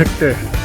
검색대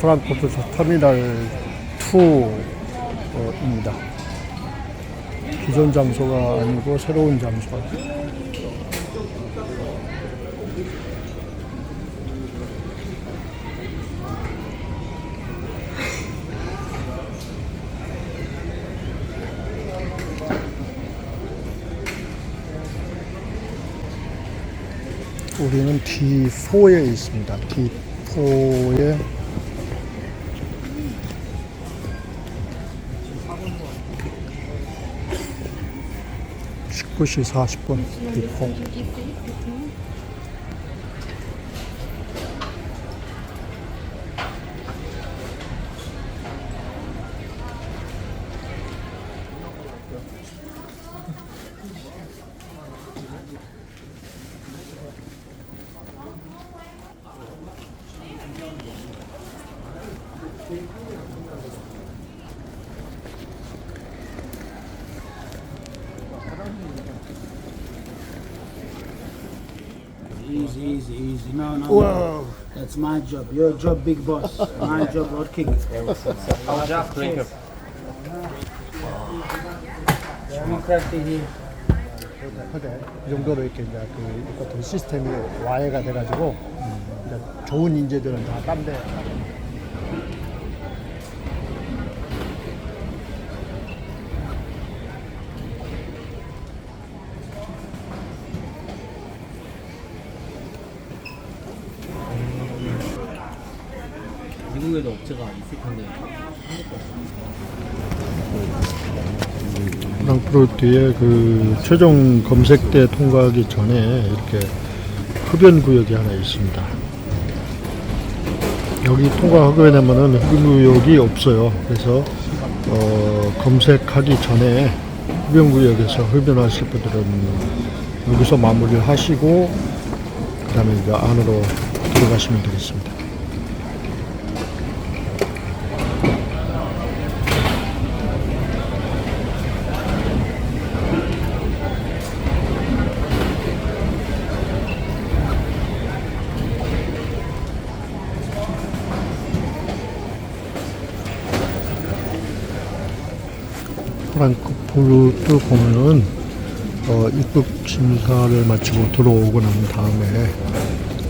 프랑크푸르트 터미널 2입니다. 기존 장소가 아니고 새로운 장소. 우리는 D4에 있습니다. D4에 19시 40분 D4 Easy, easy, easy. No, no, Whoa. no. That's my job. Your job, big boss. my job, Lord King. Democratic here. 하게 이 정도로 이렇게 이제 그 어떤 시스템이 와해가 돼가지고 이제 좋은 인재들은 다 딴데 업체가 있을 텐데 프랑크푸르트의 그 최종 검색대 통과하기 전에 이렇게 흡연 구역이 하나 있습니다. 여기 통과하게 되면은 흡연 구역이 없어요. 그래서 어, 검색하기 전에 흡연 구역에서 흡연하실 분들은 여기서 마무리를 하시고 그다음에 이제 안으로 들어가시면 되겠습니다. 프랑크푸르트 보면은 어, 입국 심사를 마치고 들어오고 난 다음에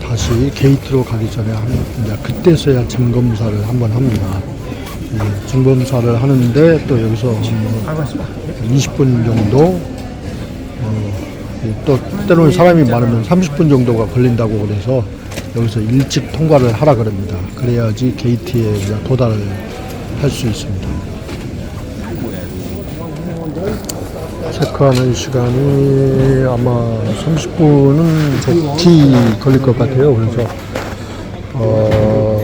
다시 게이트로 가기 전에 한, 이제 그때서야 증검사를 한번 합니다. 이 증검사를 하는데 또 여기서 뭐 20분 정도 어, 또 때로는 사람이 많으면 30분 정도가 걸린다고 그래서 여기서 일찍 통과를 하라 그럽니다. 그래야지 게이트에 도달을 할 수 있습니다. 체크하는 시간이 아마 30분은 적지 걸릴 것 같아요. 그래서 어,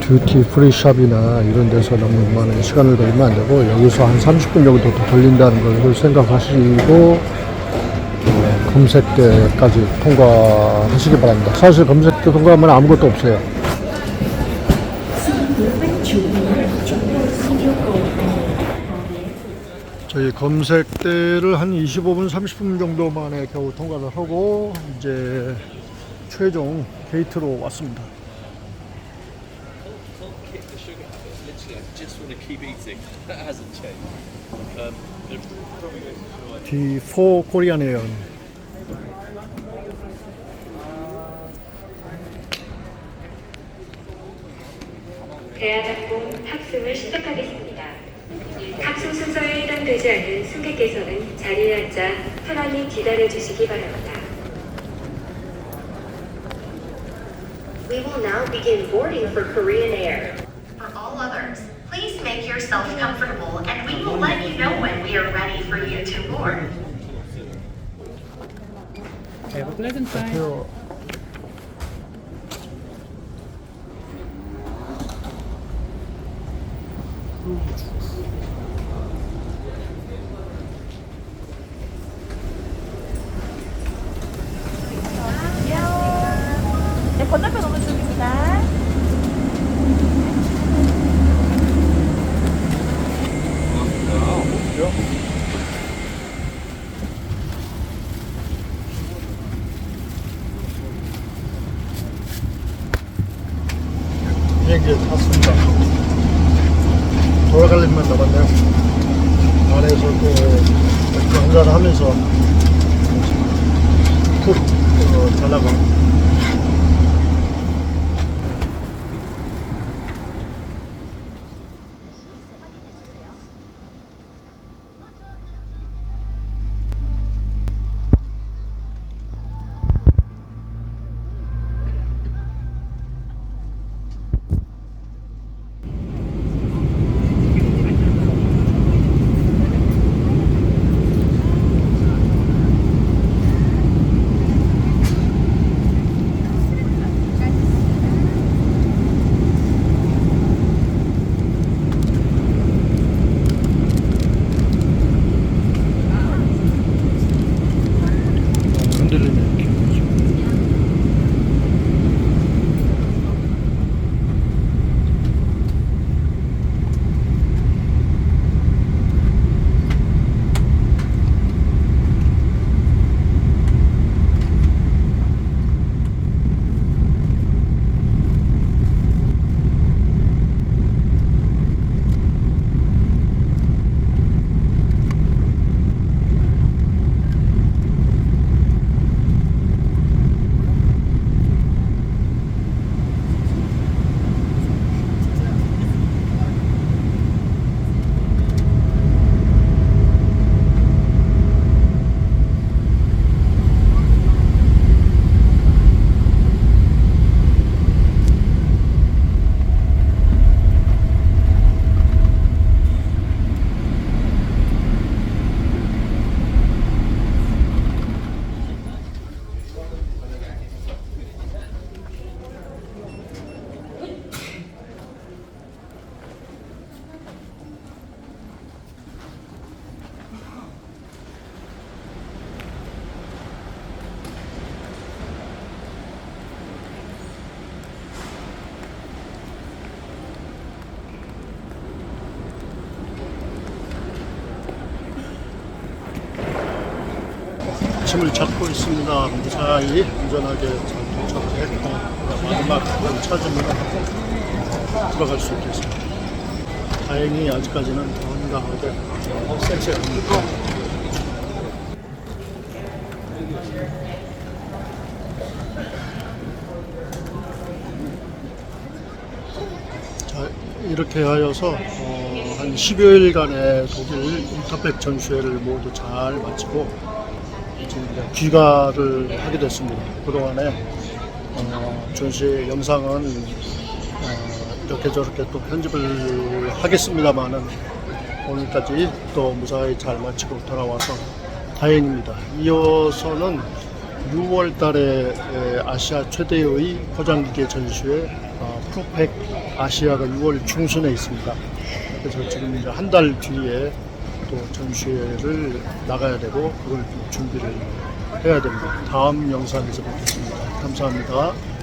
듀티 프리 샵이나 이런 데서 너무 많은 시간을 걸리면 안 되고 여기서 한 30분 정도 더 걸린다는 걸 생각하시고 어, 검색대까지 통과하시기 바랍니다. 사실 검색대 통과하면 아무것도 없어요. 저희 검색대를 한 25분, 30분 정도 만에 겨우 통과를 하고 이제 최종 게이트로 왔습니다. Literally, I just want to keep eating. That hasn't changed. Um, they're probably going to try D4 코리안 에어 대한항공 탑승을 시작하겠습니다. 방송 순서에 해당되지 않은 승객께서는 자리에 앉아 편안히 기다려 주시기 바랍니다. We will now begin boarding for Korean Air. For all others, please make yourself comfortable and we will let you know when we are ready for you to board. Have a pleasant time. 음. 비행기에 탔습니다. 돌아갈 일만 남았네요. 안에서 또 맥주 한잔 하면서 푹 어, 자려고. 짐을 찾고 있습니다. 무사히 안전하게 잘 도착했고 마지막 한 찾으면 들어갈 수 있겠습니다. 다행히 아직까지는 건강하게 쌩쌩합니다. 자, 이렇게 하여서 어, 한 10여일간의 독일 인터백 전시회를 모두 잘 마치고 귀가를 하게 됐습니다. 그동안에 어, 전시 영상은 어, 이렇게 저렇게 또 편집을 하겠습니다만은 오늘까지 또 무사히 잘 마치고 돌아와서 다행입니다. 이어서는 6월 달에 에, 아시아 최대의 포장기계 전시회 어, 프로펙 아시아가 6월 중순에 있습니다. 그래서 지금 이제 한 달 뒤에 또 전시회를 나가야 되고 그걸 좀 준비를 해야 됩니다. 다음 영상에서 뵙겠습니다. 감사합니다.